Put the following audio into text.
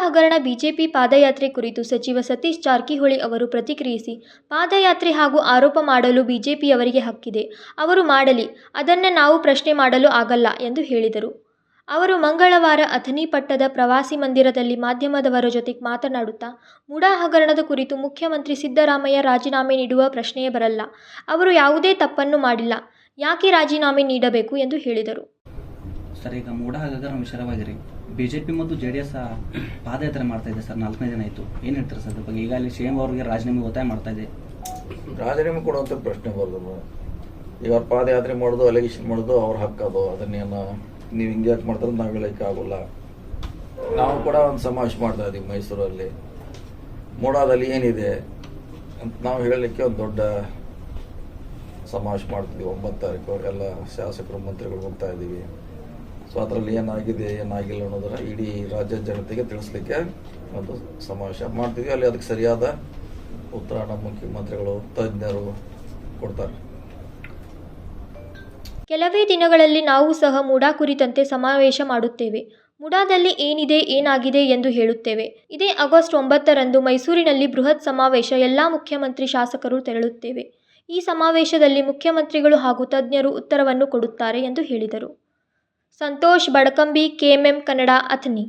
ಹಗರಣ ಬಿಜೆಪಿ ಪಾದಯಾತ್ರೆ ಕುರಿತು ಸಚಿವ ಸತೀಶ್ ಜಾರಕಿಹೊಳಿ ಅವರು ಪ್ರತಿಕ್ರಿಯಿಸಿ, ಪಾದಯಾತ್ರೆ ಹಾಗೂ ಆರೋಪ ಮಾಡಲು ಬಿಜೆಪಿಯವರಿಗೆ ಹಕ್ಕಿದೆ. ಅವರು ಮಾಡಲಿ. ಅದನ್ನು ನಾವು ಪ್ರಶ್ನೆ ಮಾಡಲು ಆಗಲ್ಲ ಎಂದು ಹೇಳಿದರು. ಅವರು ಮಂಗಳವಾರ ಅಥಣಿ ಪಟ್ಟಣದ ಪ್ರವಾಸಿ ಮಂದಿರದಲ್ಲಿ ಮಾಧ್ಯಮದವರ ಜೊತೆ ಮಾತನಾಡುತ್ತಾ, ಮುಡಾ ಹಗರಣದ ಕುರಿತು ಮುಖ್ಯಮಂತ್ರಿ ಸಿದ್ದರಾಮಯ್ಯ ರಾಜೀನಾಮೆ ನೀಡುವ ಪ್ರಶ್ನೆಯೇ ಬರಲ್ಲ. ಅವರು ಯಾವುದೇ ತಪ್ಪನ್ನು ಮಾಡಿಲ್ಲ. ಯಾಕೆ ರಾಜೀನಾಮೆ ನೀಡಬೇಕು ಎಂದು ಹೇಳಿದರು. ಸರ್, ಈಗ ಮೂಡ ಹಗರಣ ವಿಚಾರವಾಗಿರಿ. ಬಿಜೆಪಿ ಮತ್ತು ಜೆ ಡಿ ಎಸ್ ಪಾದಯಾತ್ರೆ ಮಾಡ್ತಾ ಇದೆ ಸರ್, ನಾಲ್ಕನೇ ದಿನ ಆಯಿತು. ಏನು ಹೇಳ್ತಾರೆ ಸರ್ ಈಗ ಬಗ್ಗೆ? ಈಗಾಗಲೇ ಸಿ ಎಂ ಅವರಿಗೆ ರಾಜೀನಾಮೆ ಒತ್ತಾಯ ಮಾಡ್ತಾ ಇದೆ. ರಾಜೀನಾಮೆ ಕೊಡುವಂಥ ಪ್ರಶ್ನೆ ಬರ್ದು. ಈಗ ಅವ್ರು ಪಾದಯಾತ್ರೆ ಮಾಡೋದು ಅಲಿಗೇಷನ್ ಮಾಡೋದು, ಅವ್ರ ಹಕ್ಕದು ಅದನ್ನೇನು ನೀವು ಹಿಂಗೆ ಯಾಕೆ ಮಾಡ್ತಾರೆ ನಾವು ಹೇಳೋಕ್ಕೆ ಆಗೋಲ್ಲ. ನಾವು ಕೂಡ ಒಂದು ಸಮಾವೇಶ ಮಾಡ್ತಾ ಇದ್ದೀವಿ ಮೈಸೂರಲ್ಲಿ. ಮೂಡಾದಲ್ಲಿ ಏನಿದೆ ಅಂತ ನಾವು ಹೇಳಲಿಕ್ಕೆ ಒಂದು ದೊಡ್ಡ ಸಮಾವೇಶ ಮಾಡ್ತಿದ್ವಿ. ಒಂಬತ್ತು ತಾರೀಕು ಎಲ್ಲ ಶಾಸಕರು, ಮಂತ್ರಿಗಳು ಹೋಗ್ತಾ ಇದ್ದೀವಿ ಸೊ ಅದರಲ್ಲಿ ಏನಾಗಿದೆ, ಏನಾಗಿಲ್ಲ ಅನ್ನೋದನ್ನು ಇಡೀ ರಾಜ್ಯ ಜನತೆಗೆ ತಿಳಿಸ್ಲಿಕ್ಕೆ ಒಂದು ಸಮಾವೇಶ ಮಾಡ್ತೀವಿ ಅಲ್ಲಿ ಅದಕ್ಕೆ ಸರಿಯಾದ ಉತ್ತರ ಮುಖ್ಯಮಂತ್ರಿಗಳು, ತಜ್ಞರು ಕೊಡ್ತಾರೆ ಕೆಲವೇ ದಿನಗಳಲ್ಲಿ ನಾವು ಸಹ ಮುಡಾ ಕುರಿತಂತೆ ಸಮಾವೇಶ ಮಾಡುತ್ತೇವೆ. ಮುಡಾದಲ್ಲಿ ಏನಿದೆ, ಏನಾಗಿದೆ ಎಂದು ಹೇಳುತ್ತೇವೆ. ಇದೇ ಆಗಸ್ಟ್ ಒಂಬತ್ತರಂದು ಮೈಸೂರಿನಲ್ಲಿ ಬೃಹತ್ ಸಮಾವೇಶ ಎಲ್ಲ ಮುಖ್ಯಮಂತ್ರಿ ಶಾಸಕರು ತೆರಳುತ್ತೇವೆ. ಈ ಸಮಾವೇಶದಲ್ಲಿ ಮುಖ್ಯಮಂತ್ರಿಗಳು ಹಾಗೂ ತಜ್ಞರು ಉತ್ತರವನ್ನು ಕೊಡುತ್ತಾರೆ ಎಂದು ಹೇಳಿದರು. ಸಂತೋಷ್ ಬಡಕಂಬಿ ಕೆಎಂಎಂ ಕನ್ನಡ ಅಥಣಿ